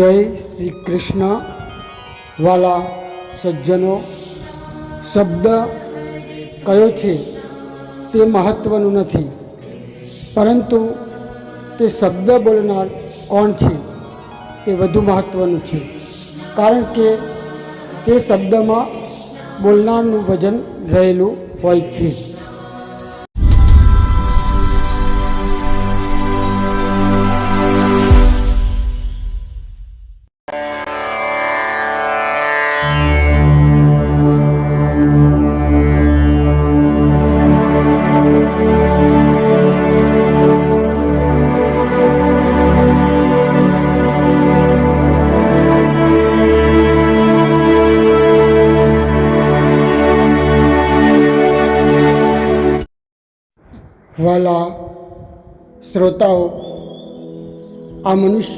જય શ્રી કૃષ્ણ. વાલા સજ્જનો, શબ્દ કયો છે તે મહત્ત્વનું નથી. પરંતુ તે શબ્દ બોલનાર કોણ છે તે વધુ મહત્ત્વનું છે. કારણ કે તે શબ્દમાં બોલનારનું વજન રહેલું હોય છે.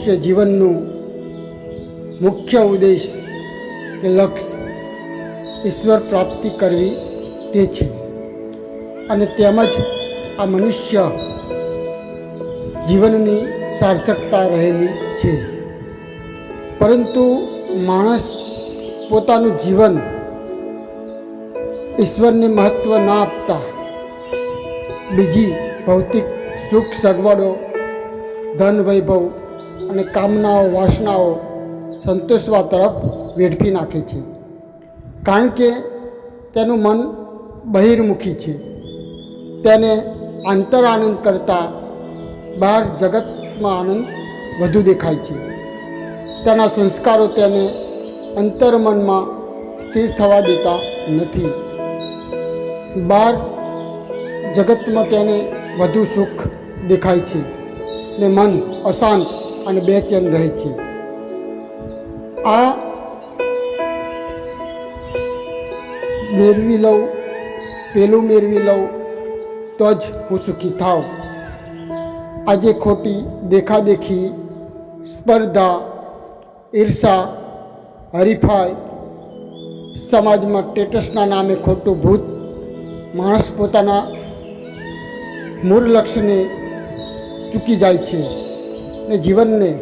મનુષ્ય જીવનનું મુખ્ય ઉદ્દેશ કે લક્ષ્ય ઈશ્વર પ્રાપ્તિ કરવી તે છે. અને તેમજ આ મનુષ્ય જીવનની સાર્થકતા રહેલી છે. પરંતુ માણસ પોતાનું જીવન ઈશ્વરને મહત્ત્વ ના આપતા બીજી ભૌતિક સુખ સગવડો ધન વૈભવ અને કામનાઓ, વાસનાઓ સંતોષવા તરફ વેડફી નાખે છે. કારણ કે તેનું મન બહિર્મુખી છે. તેને આંતર આનંદ કરતાં બહાર જગતમાં આનંદ વધુ દેખાય છે. તેના સંસ્કારો તેને અંતર્મનમાં સ્થિર થવા દેતા નથી. બહાર જગતમાં તેને વધુ સુખ દેખાય છે. ને મન અશાંત અને બેચેન રહે છે. આ મેળવી લઉં, પેલું મેળવી લઉં, તો જ હું સુખી થાવ. આજે ખોટી દેખાદેખી, સ્પર્ધા, ઈર્ષા, હરીફાઈ, સમાજમાં સ્ટેટસના નામે ખોટું ભૂત, માણસ પોતાના મૂળ લક્ષ્યને ચૂકી જાય છે. ને જીવનને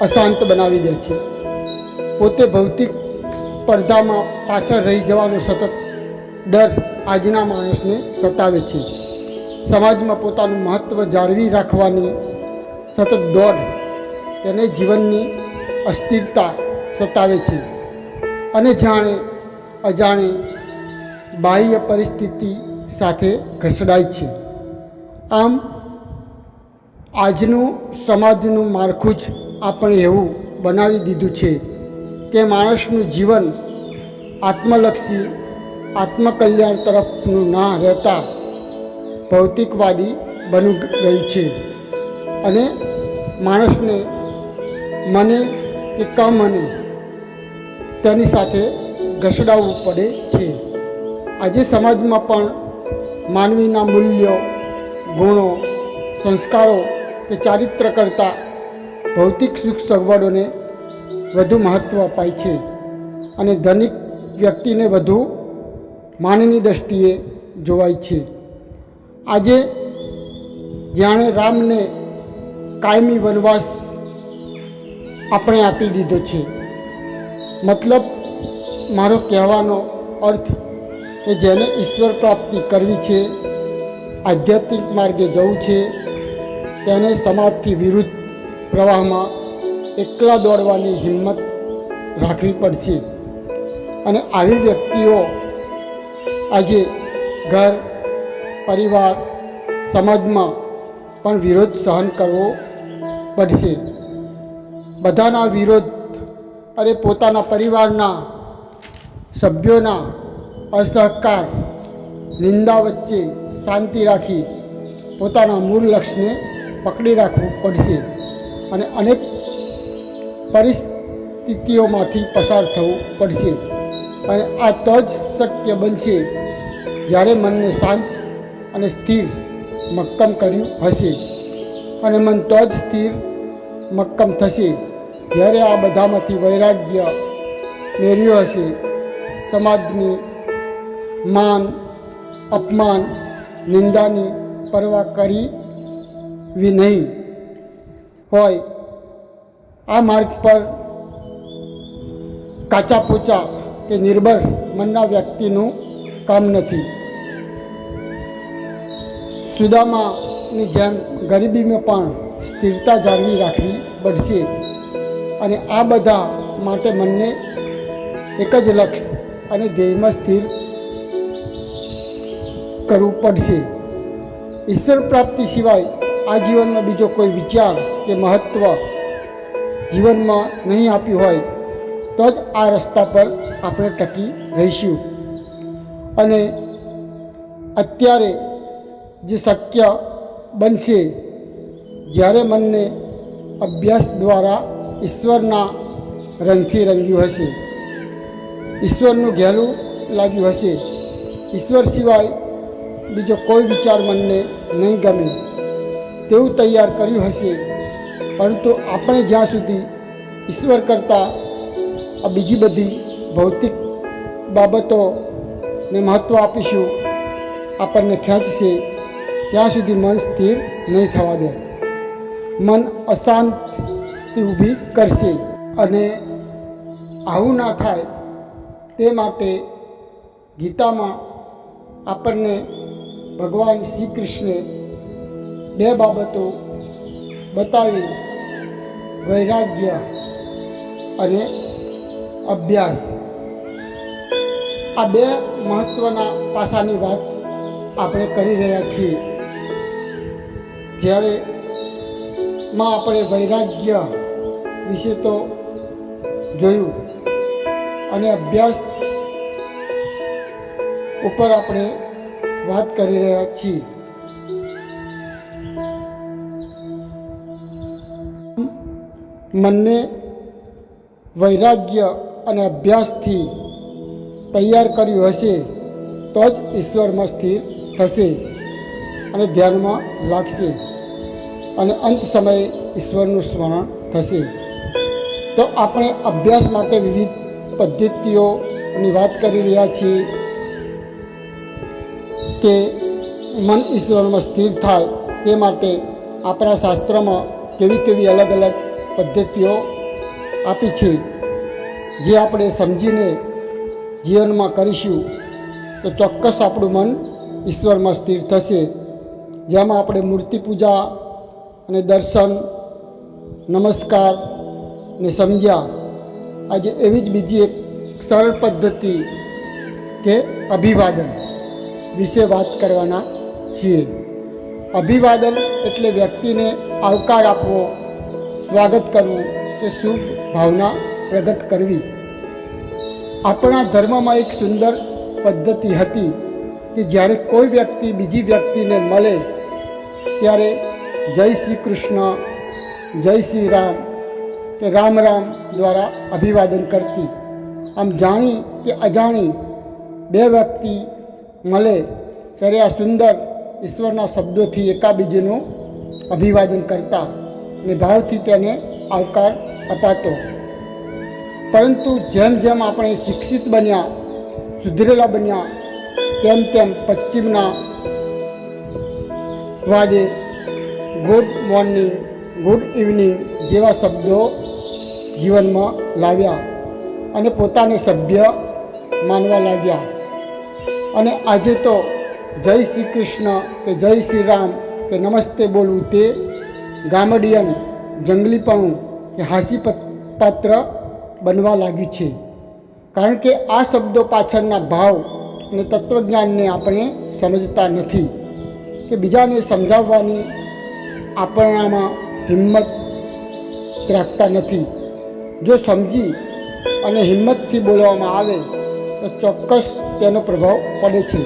અશાંત બનાવી દે છે. પોતે ભૌતિક સ્પર્ધામાં પાછળ રહી જવાનો સતત ડર આજના માણસને સતાવે છે. સમાજમાં પોતાનું મહત્ત્વ જાળવી રાખવાની સતત દોડ તેને જીવનની અસ્થિરતા સતાવે છે. અને જાણે અજાણે બાહ્ય પરિસ્થિતિ સાથે ઘસડાય છે. આમ આજનું સમાજનું માળખું જ આપણે એવું બનાવી દીધું છે કે માણસનું જીવન આત્મલક્ષી, આત્મકલ્યાણ તરફનું ના રહેતા ભૌતિકવાદી બની ગયું છે. અને માણસને મને કે કમને તેની સાથે ઘસડાવવું પડે છે. આજે સમાજમાં પણ માનવીના મૂલ્યો, ગુણો, સંસ્કારો કે ચારિત્ર કરતાં ભૌતિક સુખ સગવડોને વધુ મહત્ત્વ અપાય છે અને ધનિક વ્યક્તિને વધુ માનની દૃષ્ટિએ જોવાય છે. આજે જાણે રામને કાયમી વનવાસ આપણે આપી દીધો છે. મતલબ મારો કહેવાનો અર્થ કે જેને ઈશ્વર પ્રાપ્તિ કરવી છે, આધ્યાત્મિક માર્ગે જવું છે તેને સમાજથી વિરુદ્ધ પ્રવાહમાં એકલા દોડવાની હિંમત રાખવી પડશે. અને આવી વ્યક્તિઓ આજે ઘર, પરિવાર, સમાજમાં પણ વિરોધ સહન કરવો પડશે. બધાના વિરોધ અને પોતાના પરિવારના સભ્યોના અસહકાર, નિંદા વચ્ચે શાંતિ રાખી પોતાના મૂળ લક્ષ્યને પકડી રાખવું પડશે અને અનેક પરિસ્થિતિઓમાંથી પસાર થવું પડશે. અને આ તો જ શક્ય બનશે જ્યારે મનને શાંત અને સ્થિર મક્કમ કર્યું હશે. અને મન તો જ સ્થિર મક્કમ થશે જ્યારે આ બધામાંથી વૈરાગ્ય મેળવ્યું હશે. સમાજની માન, અપમાન, નિંદાની પરવા કરી વી નહીં હોય. આ માર્ગ પર કાચા પોચા કે નિર્ભર મનના વ્યક્તિનું કામ નથી. સુદામાની જેમ ગરીબીમાં પણ સ્થિરતા જાળવી રાખવી પડશે અને આ બધા માટે મનને એક જ લક્ષ્ય અને ધ્યેયમાં સ્થિર કરવું પડશે. ઈશ્વર પ્રાપ્તિ સિવાય આ જીવનમાં બીજો કોઈ વિચાર કે મહત્ત્વ જીવનમાં નહીં આપ્યું હોય, તો જ આ રસ્તા પર આપણે ટકી રહીશું. અને અત્યારે જે શક્ય બનશે, જ્યારે મનને અભ્યાસ દ્વારા ઈશ્વરના રંગથી રંગ્યું હશે, ઈશ્વરનું ઘેલું લાગ્યું હશે, ઈશ્વર સિવાય બીજો કોઈ વિચાર મનને નહીં ગમે. તેવું તૈયાર કર્યું હશે. પરંતુ આપણે જ્યાં સુધી ઈશ્વર કરતાં આ બીજી બધી ભૌતિક બાબતોને મહત્ત્વ આપીશું, આપણને ખેંચશે ત્યાં સુધી મન સ્થિર નહીં થવા દે. મન અશાંતિ ઊભી કરશે અને આવું ના થાય તે માટે ગીતામાં આપણને ભગવાન શ્રી કૃષ્ણે બે બાબતો બતાવી વૈરાગ્ય અને અભ્યાસ. આ બે મહત્ત્વના પાસાની વાત આપણે કરી રહ્યા છીએ. જ્યારે માં આપણે વૈરાગ્ય વિશે તો જોયું અને અભ્યાસ ઉપર આપણે વાત કરી રહ્યા છીએ. મનને વૈરાગ્ય અને અભ્યાસથી તૈયાર કર્યું હશે, તો જ ઈશ્વરમાં સ્થિર થશે અને ધ્યાનમાં લાગશે અને અંત સમયે ઈશ્વરનું સ્મરણ થશે. તો આપણે અભ્યાસ માટે વિવિધ પદ્ધતિઓની વાત કરી રહ્યા છીએ કે મન ઈશ્વરમાં સ્થિર થાય તે માટે આપણા શાસ્ત્રમાં કેવી કેવી અલગ અલગ પદ્ધતિઓ આપી છે. જે આપણે સમજીને જીવનમાં કરીશું, તો ચોક્કસ આપણું મન ઈશ્વરમાં સ્થિર થશે. જેમાં આપણે મૂર્તિ પૂજા અને દર્શન, નમસ્કાર ને સમજ્યા આજે એવી જ બીજી એક સરળ પદ્ધતિ કે અભિવાદન વિશે વાત કરવાના છીએ. અભિવાદન એટલે વ્યક્તિને આવકાર આપવો સ્વાગત કરવું કે શુભ ભાવના પ્રગટ કરવી. આપણા ધર્મમાં એક સુંદર પદ્ધતિ હતી કે જ્યારે કોઈ વ્યક્તિ બીજી વ્યક્તિને મળે, ત્યારે જય શ્રી કૃષ્ણ, જય શ્રી રામ કે રામ રામ દ્વારા અભિવાદન કરતી. આમ જાણી કે અજાણી બે વ્યક્તિ મળે, ત્યારે આ સુંદર ઈશ્વરના શબ્દોથી એકાબીજીનું અભિવાદન કરતા. અને ભાવથી તેને આવકાર અપાતો. પરંતુ જેમ જેમ આપણે શિક્ષિત બન્યા, સુધરેલા બન્યા, તેમ તેમ પશ્ચિમના વાદે ગુડ મોર્નિંગ, ગુડ ઇવનિંગ જેવા શબ્દો જીવનમાં લાવ્યા અને પોતાને સભ્ય માનવા લાગ્યા. અને આજે તો જય શ્રી કૃષ્ણ કે જય શ્રી રામ કે નમસ્તે બોલવું તે ગામડિયન જંગલીપણું કે હાસી પાત્ર બનવા લાગ્યું છે. કારણ કે આ શબ્દો પાછળના ભાવ અને તત્વજ્ઞાનને આપણે સમજતા નથી કે બીજાને સમજાવવાની આપણામાં હિંમત રાખતા નથી. જો સમજી અને હિંમતથી બોલવામાં આવે, તો ચોક્કસ તેનો પ્રભાવ પડે છે.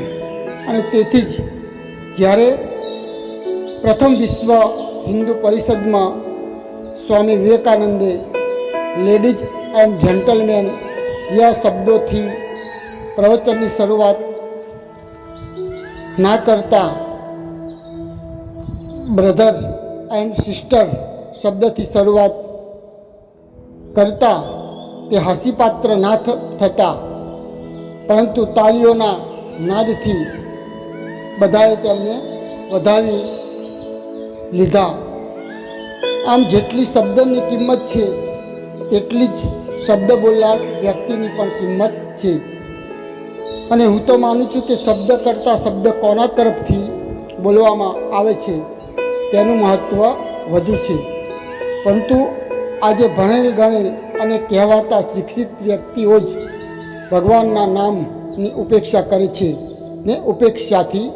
અને તેથી જ જ્યારે પ્રથમ વિશ્વ હિન્દુ પરિષદમાં સ્વામી વિવેકાનંદે લેડીઝ એન્ડ જેન્ટલમેન યા શબ્દોથી પ્રવચનની શરૂઆત ના કરતા બ્રધર એન્ડ સિસ્ટર શબ્દથી શરૂઆત કરતા તે હસીપાત્ર ના થતા. પરંતુ તાળીઓના નાદથી બધાએ તેમને વધાવી લીધા. આમ જેટલી શબ્દની કિંમત છે તેટલી જ શબ્દ બોલનાર વ્યક્તિની પણ કિંમત છે. અને હું તો માનું છું કે શબ્દ કરતાં શબ્દ કોના તરફથી બોલવામાં આવે છે, તેનું મહત્ત્વ વધુ છે. પરંતુ આજે ભણેલ, ગણેલ અને કહેવાતા શિક્ષિત વ્યક્તિઓ જ ભગવાનના નામની ઉપેક્ષા કરે છે ને ઉપેક્ષાથી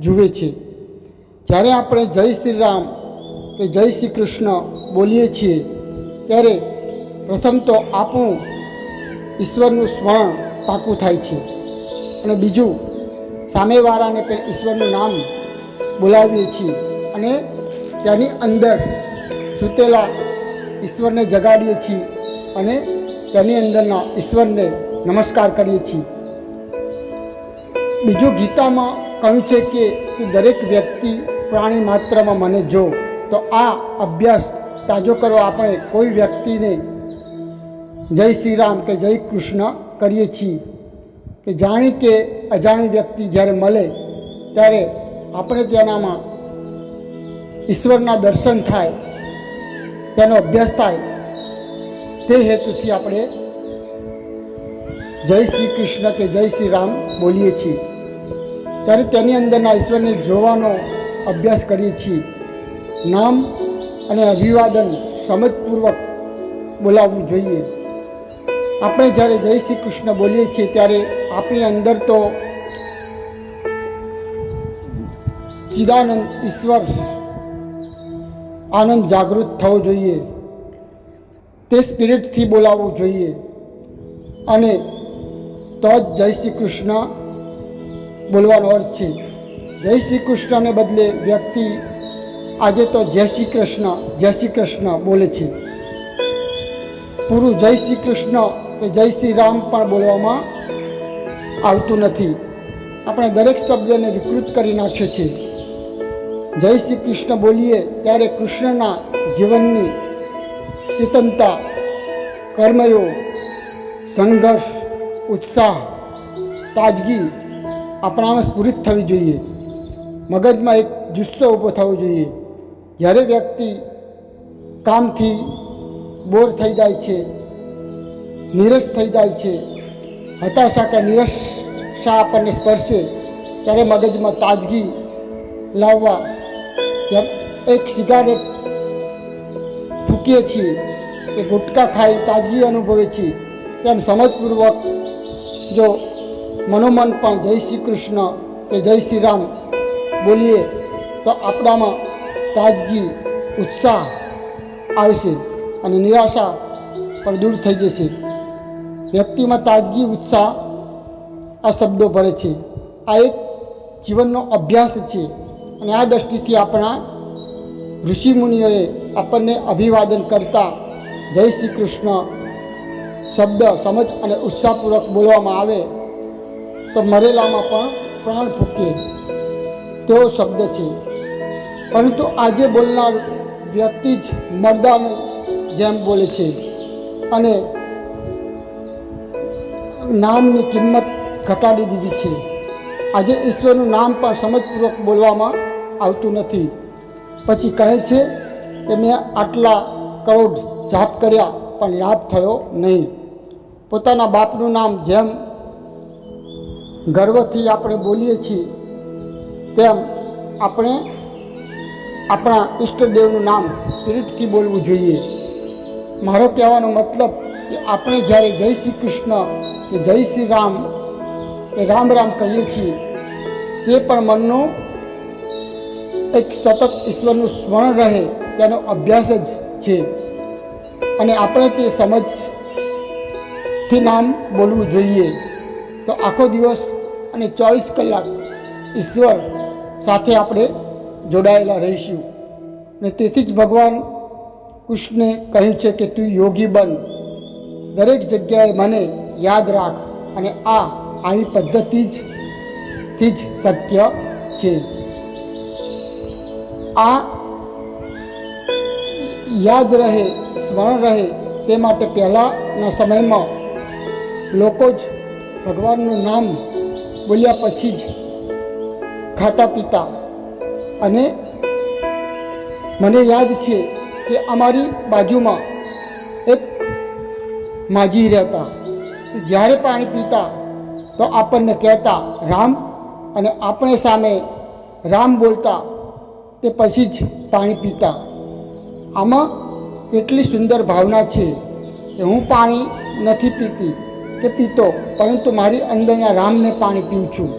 જુએ છે. જ્યારે આપણે જય શ્રી રામ કે જય શ્રી કૃષ્ણ બોલીએ છીએ, ત્યારે પ્રથમ તો આપણું ઈશ્વરનું સ્મરણ પાકું થાય છે. અને બીજું, સામેવાળાને પણ ઈશ્વરનું નામ બોલાવીએ છીએ અને તેની અંદર સૂતેલા ઈશ્વરને જગાડીએ છીએ અને તેની અંદરના ઈશ્વરને નમસ્કાર કરીએ છીએ. બીજું ગીતામાં કહ્યું છે કે દરેક વ્યક્તિ પ્રાણી માત્રમાં મને જો, તો આ અભ્યાસ તાજો કરવા આપણે કોઈ વ્યક્તિને જય શ્રી રામ કે જય કૃષ્ણ કરીએ છીએ. કે જાણી કે અજાણી વ્યક્તિ જ્યારે મળે, ત્યારે આપણે તેનામાં ઈશ્વરના દર્શન થાય, તેનો અભ્યાસ થાય. તે હેતુથી આપણે જય શ્રી કૃષ્ણ કે જય શ્રી રામ બોલીએ છીએ. ત્યારે તેની અંદરના ઈશ્વરને જોવાનો અભ્યાસ કરીએ છીએ. નામ અને અભિવાદન સમજપૂર્વક બોલાવવું જોઈએ. આપણે જ્યારે જય શ્રી કૃષ્ણ બોલીએ છીએ, ત્યારે આપણી અંદર તો ચિદાનંદ ઈશ્વર આનંદ જાગૃત થવો જોઈએ. તે સ્પિરિટથી બોલાવવું જોઈએ. અને તો જ જય શ્રી કૃષ્ણ બોલવાનો અર્થ છે. જય શ્રી કૃષ્ણને બદલે વ્યક્તિ આજે તો જય શ્રી કૃષ્ણ, જય શ્રી કૃષ્ણ બોલે છે. પૂરું જય શ્રી કૃષ્ણ કે જય શ્રી રામ પણ બોલવામાં આવતું નથી. આપણે દરેક શબ્દને વિકૃત કરી નાખ્યો છે. જય શ્રી કૃષ્ણ બોલીએ ત્યારે કૃષ્ણના જીવનની ચેતનતા કર્મયોગ સંઘર્ષ, ઉત્સાહ, તાજગી આપણામાં સ્ફુરિત થવી જોઈએ. મગજમાં એક જુસ્સો ઊભો થવો જોઈએ. જ્યારે વ્યક્તિ કામથી બોર થઈ જાય છે, નિરસ થઈ જાય છે, હતાશા કે નિરસા આપણને સ્પર્શે, ત્યારે મગજમાં તાજગી લાવવા એક સિગારેટ ફૂંકીએ છીએ કે ગુટકા ખાઈ તાજગી અનુભવે છીએ. તેમ સમજપૂર્વક જો મનોમન પણ જય શ્રી કૃષ્ણ કે જય શ્રી રામ બોલીએ તો આપણામાં તાજગી, ઉત્સાહ આવશે અને નિરાશા પણ દૂર થઈ જશે. વ્યક્તિમાં તાજગી, ઉત્સાહ આ શબ્દો ભરે છે. આ એક જીવનનો અભ્યાસ છે અને આ દૃષ્ટિથી આપણા ઋષિમુનિઓએ આપણને અભિવાદન કરતા જય શ્રી કૃષ્ણ શબ્દ સમજ અને ઉત્સાહપૂર્વક બોલવામાં આવે તો મરેલામાં પણ પ્રાણ ફૂકે. તેવો શબ્દ છે. પરંતુ આજે બોલનાર વ્યક્તિ જ મરદાનું જેમ બોલે છે અને નામની કિંમત ઘટાડી દીધી છે. આજે ઈશ્વરનું નામ પણ સમજપૂર્વક બોલવામાં આવતું નથી. પછી કહે છે કે મેં આટલા કરોડ જાપ કર્યા પણ લાભ થયો નહીં. પોતાના બાપનું નામ જેમ ગર્વથી આપણે બોલીએ છીએ તેમ આપણે આપણા ઈષ્ટદેવનું નામ પીરિતથી બોલવું જોઈએ. મારો કહેવાનો મતલબ કે આપણે જ્યારે જય શ્રી કૃષ્ણ કે જય શ્રી રામ એ રામ રામ કહીએ છીએ તે પણ મનનો એક સતત ઈશ્વરનું સ્મરણ રહે તેનો અભ્યાસ જ છે. અને આપણે તે સમજથી નામ બોલવું જોઈએ. તો આખો દિવસ અને ચોવીસ કલાક ઈશ્વર સાથે આપણે જોડાયેલા રહીશું. ને તેથી જ ભગવાન કૃષ્ણે કહ્યું છે કે તું યોગી બન. દરેક જગ્યાએ મને યાદ રાખ અને આ આવી પદ્ધતિ જ, થી જ શક્ય છે. આ યાદ રહે, સ્મરણ રહે તે માટે પહેલાંના સમયમાં લોકો જ ભગવાનનું નામ બોલ્યા પછી જ ખાતા પીતા અને મને યાદ છે કે અમારી બાજુમાં એક માજી રહેતા. જ્યારે પાણી પીતા, તો આપણને કહેતા, રામ, અને આપણે સામે રામ બોલતા, તે પછી જ પાણી પીતા. આમાં એટલી સુંદર ભાવના છે કે હું પાણી નથી પીતી કે પીતો, પરંતુ મારી અંદરના રામને પાણી પીઉં છું.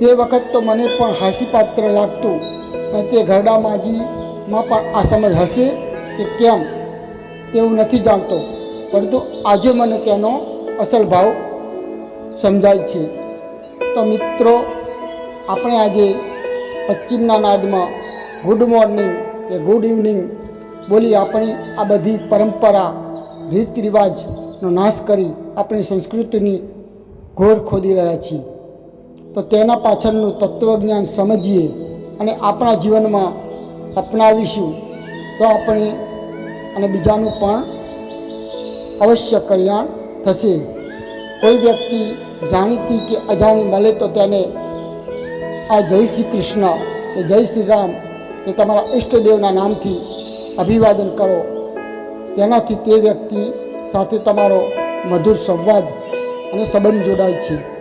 તે વખત તો મને પણ હાસ્યપાત્ર લાગતું. અને તે ઘરડા માજીમાં પણ આ સમજ હશે કે કેમ, તેવું નથી જાણતો. પરંતુ આજે મને તેનો અસલ ભાવ સમજાય છે. તો મિત્રો, આપણે આજે પશ્ચિમના નાદમાં ગુડ મોર્નિંગ કે ગુડ ઇવનિંગ બોલી આપણી આ બધી પરંપરા રીત રિવાજનો નાશ કરી આપણી સંસ્કૃતિની ઘોર ખોદી રહ્યા છીએ. તો તેના પાછળનું તત્વજ્ઞાન સમજીએ અને આપણા જીવનમાં અપનાવીશું, તો આપણે અને બીજાનું પણ અવશ્ય કલ્યાણ થશે. કોઈ વ્યક્તિ જાણીતી કે અજાણી મળે તો તેને આ જય શ્રી કૃષ્ણ કે જય શ્રી રામ કે તમારા ઈષ્ટદેવના નામથી અભિવાદન કરો. તેનાથી તે વ્યક્તિ સાથે તમારો મધુર સંવાદ અને સંબંધ જોડાય છે.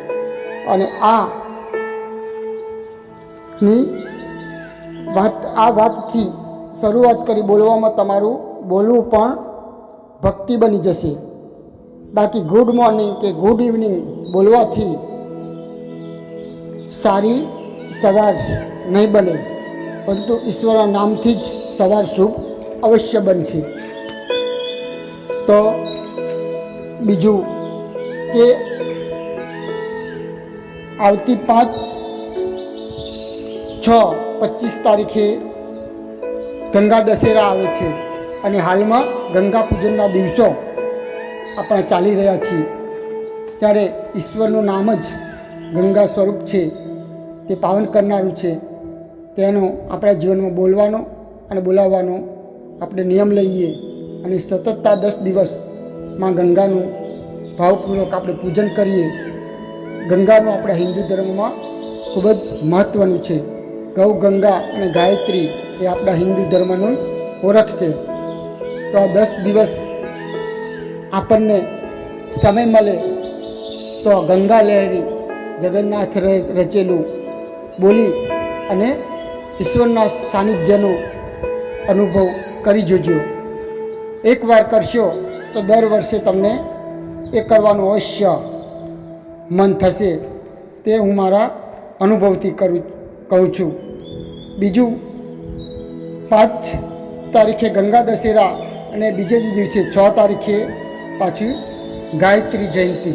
અને આ ની વાત, આ વાતથી શરૂઆત કરી બોલવામાં તમારું બોલવું પણ ભક્તિ બની જશે. બાકી ગુડ મોર્નિંગ કે ગુડ ઇવનિંગ બોલવાથી સારી સવાર નહીં બને. પરંતુ ઈશ્વરના નામથી જ સવાર શુભ અવશ્ય બનશે. તો બીજું કે આવતી પાંચ છ પચીસ તારીખે ગંગા દશેરા આવે છે અને હાલમાં ગંગા પૂજનના દિવસો આપણે ચાલી રહ્યા છીએ. ત્યારે ઈશ્વરનું નામ જ ગંગા સ્વરૂપ છે, તે પાવન કરનારું છે. તેનો આપણા જીવનમાં બોલવાનો અને બોલાવવાનો આપણે નિયમ લઈએ અને સતતતા દસ દિવસમાં ગંગાનું ભાવપૂર્વક આપણે પૂજન કરીએ. ગંગાનું આપણા હિન્દુ ધર્મમાં ખૂબ જ મહત્ત્વનું છે. ગૌ, ગંગા અને ગાયત્રી એ આપણા હિન્દુ ધર્મનું ઓળખ છે. તો આ દસ દિવસ આપણને સમય મળે તો ગંગા લહેરી, જગન્નાથ રચેલું, બોલી અને ઈશ્વરના સાનિધ્યનો અનુભવ કરી જોજો. એકવાર કરશો તો દર વર્ષે તમને એ કરવાનું અવશ્ય મન થશે તે હું મારા અનુભવથી કરું, કહું છું. બીજું, પાંચ તારીખે ગંગા દશેરા અને બીજે દિવસે છ તારીખે પાછી ગાયત્રી જયંતિ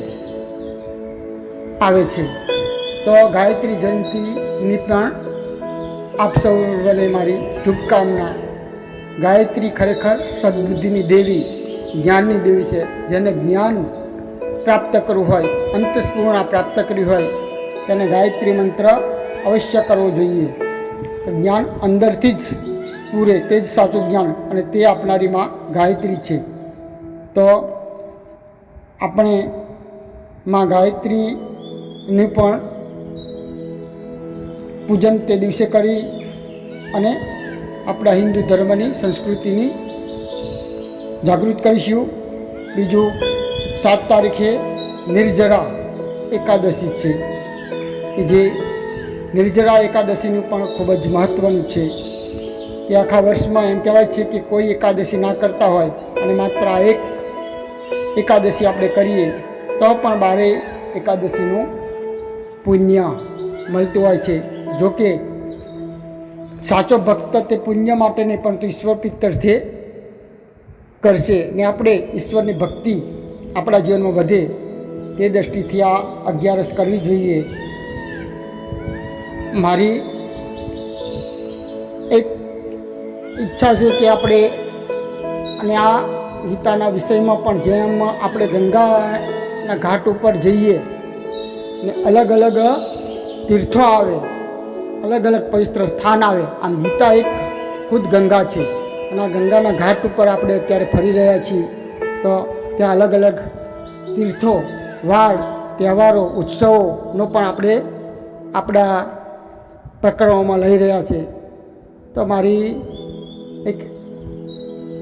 આવે છે. તો ગાયત્રી જયંતિની પણ આપ સૌને મારી શુભકામના. ગાયત્રી ખરેખર સદબુદ્ધિની દેવી, જ્ઞાનની દેવી છે, જેને જ્ઞાન પ્રાપ્ત કરવું હોય અંતસ્પૂર્ણા પ્રાપ્ત કરી હોય તેને ગાયત્રી મંત્ર અવશ્ય કરવો જોઈએ. જ્ઞાન અંદરથી જ પૂરે તે જ સાચું જ્ઞાન અને તે આપનારીમાં ગાયત્રી છે. તો આપણે માં ગાયત્રીનું પણ પૂજન તે દિવસે કરી અને આપણા હિન્દુ ધર્મની સંસ્કૃતિની જાગૃત કરીશું. બીજું સાત તારીખે નિર્જરા એકાદશી છે. કે જે નિર્જરા એકાદશીનું પણ ખૂબ જ મહત્ત્વનું છે. કે આખા વર્ષમાં એમ કહેવાય છે કે કોઈ એકાદશી ના કરતા હોય અને માત્ર આ એક એકાદશી આપણે કરીએ, તો પણ બારે એકાદશીનું પુણ્ય મળતું હોય છે. જોકે સાચો ભક્ત તે પુણ્ય માટે નહીં, પરંતુ ઈશ્વર પિત્તરથી કરશે. ને આપણે ઈશ્વરની ભક્તિ આપણા જીવનમાં વધે તે દૃષ્ટિથી આ અગિયારસ કરવી જોઈએ. મારી એક ઈચ્છા છે કે આપણે અને આ ગીતાના વિષયમાં પણ જેમ આપણે ગંગાના ઘાટ ઉપર જઈએ ને અલગ અલગ તીર્થો આવે, અલગ અલગ પવિત્ર સ્થાન આવે, આમ ગીતા એક ખુદ ગંગા છે. અને આ ગંગાના ઘાટ ઉપર આપણે અત્યારે ફરી રહ્યા છીએ. તો ત્યાં અલગ અલગ તીર્થો વાડ તહેવારો, ઉત્સવોનો પણ આપણે આપણા પ્રકરણોમાં લઈ રહ્યા છે તો મારી એક,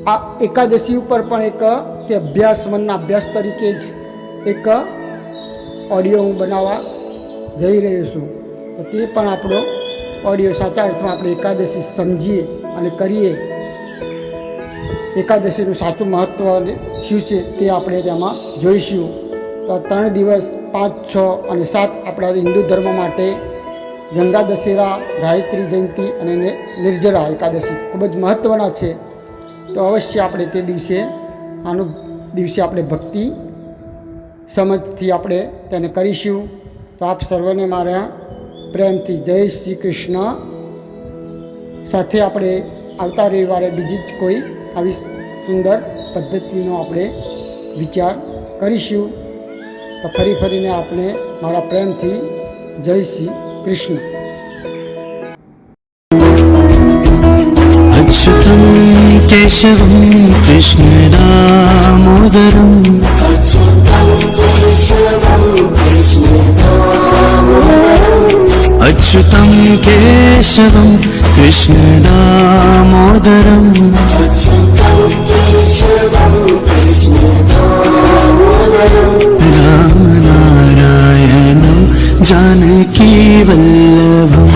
આ એકાદશી ઉપર પણ એક તે અભ્યાસ, મનના અભ્યાસ તરીકે જ એક ઓડિયો હું બનાવવા જઈ રહ્યો છું. તો તે પણ આપણો ઓડિયો સાચા અર્થમાં આપણે એકાદશી સમજીએ અને કરીએ. એકાદશીનું સાચું મહત્ત્વ શું છે તે આપણે તેમાં જોઈશું. તો ત્રણ દિવસ, પાંચ, છ અને સાત આપણા હિન્દુ ધર્મ માટે ગંગા દશેરા, ગાયત્રી જયંતિ અને નિર્જરા એકાદશી ખૂબ જ મહત્ત્વના છે. તો અવશ્ય આપણે તે દિવસે, આનું દિવસે આપણે ભક્તિ સમજથી આપણે તેને કરીશું. તો આપ સર્વને મારા પ્રેમથી જય શ્રી કૃષ્ણ. સાથે આપણે આવતા રવિવારે બીજી જ કોઈ આવી સુંદર પદ્ધતિનો આપણે વિચાર કરીશું. તો ફરી ફરીને આપણે મારા પ્રેમથી જય શ્રી કૃષ્ણ अच्युतं केशवं कृष्णदामोदरम् अच्युतं केशवं कृष्णदामोदरम् जानकी वल्लभ